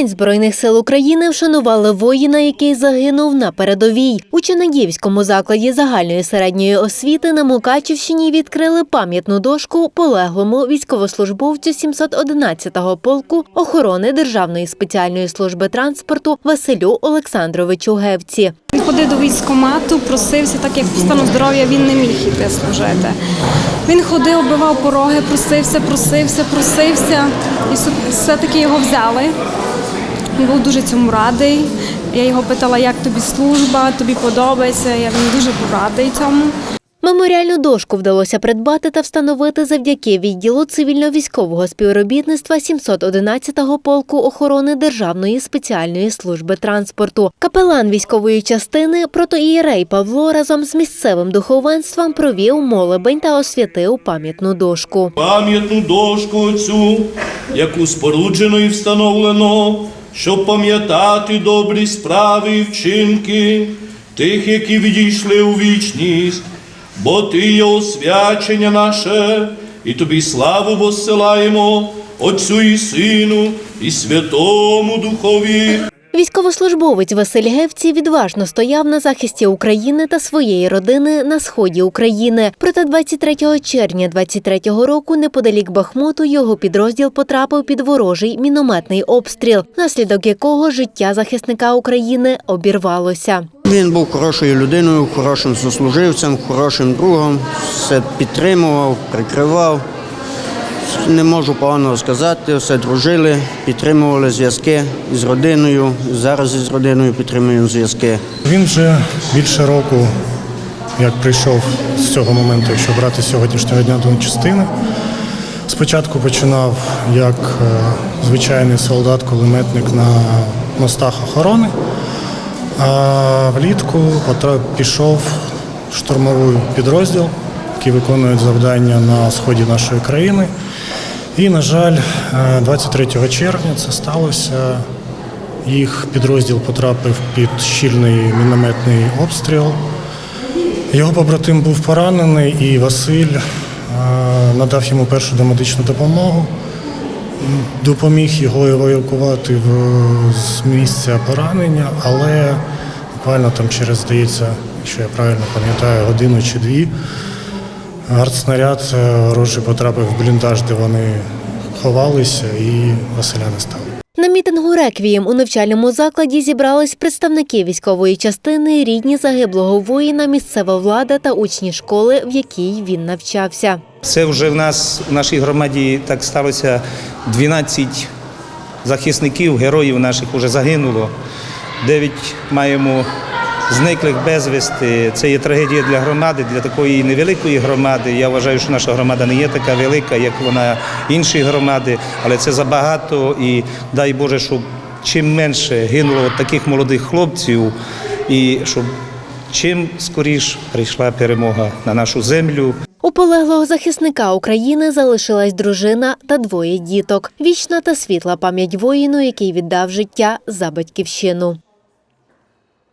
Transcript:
День Збройних сил України вшанували воїна, який загинув на передовій. У Чернігівському закладі загальної середньої освіти на Мукачівщині відкрили пам'ятну дошку полеглому військовослужбовцю 711-го полку охорони Державної спеціальної служби транспорту Василю Олександровичу Гевці. Він ходив до військкомату, просився, так як по стану здоров'я він не міг іти служити. Він ходив, оббивав пороги, просився, просився, просився. І су- все-таки його взяли. Він був дуже цьому радий. Я його питала, як тобі служба, тобі подобається. Я він дуже був радий цьому. Меморіальну дошку вдалося придбати та встановити завдяки відділу цивільно-військового співробітництва 711-го полку охорони Державної спеціальної служби транспорту. Капелан військової частини протоієрей Павло разом з місцевим духовенством провів молебень та освятив пам'ятну дошку. пам'ятну дошку цю, яку споруджено і встановлено, щоб пам'ятати добрі справи і вчинки тих, які відійшли у вічність, бо ти є освячення наше, і тобі славу воссилаємо Отцю і Сину, і Святому Духові. Військовослужбовець Василь Гевці відважно стояв на захисті України та своєї родини на сході України. Проте 23 червня 23-го року неподалік Бахмуту його підрозділ потрапив під ворожий мінометний обстріл, внаслідок якого життя захисника України обірвалося. Він був хорошою людиною, хорошим сослуживцем, хорошим другом, все підтримував, прикривав. Не можу поганого сказати, все дружили, підтримували зв'язки з родиною. Зараз із родиною підтримуємо зв'язки. Він вже більше року, як прийшов з цього моменту, якщо брати сьогоднішнього дня до частини. Спочатку починав як е, звичайний солдат-кулеметник на мостах охорони, а влітку пішов в штурмовий підрозділ, який виконує завдання на сході нашої країни. І, на жаль, е, 23 червня це сталося. Їх підрозділ потрапив під щільний мінометний обстріл. Його побратим був поранений, і Василь е, надав йому першу домедичну допомогу, допоміг його евакуювати в, з місця поранення, але буквально там через, здається, якщо я правильно пам'ятаю, годину чи дві, артснаряд е, ворожий потрапив в бліндаж, де вони ховалися, і Василя не стало. На мітингу реквієм у навчальному закладі зібрались представники військової частини, рідні загиблого воїна, місцева влада та учні школи, в якій він навчався. Це вже в нас в нашій громаді так сталося 12 захисників, героїв наших вже загинуло. Дев'ять маємо зниклих безвісти. Це є трагедія для громади, для такої невеликої громади. Я вважаю, що наша громада не є така велика, як вона інші громади, але це забагато і дай Боже, щоб чим менше гинуло таких молодих хлопців, і щоб чим скоріш прийшла перемога на нашу землю. У полеглого захисника України залишилась дружина та двоє діток. Вічна та світла пам'ять воїну, який віддав життя за батьківщину.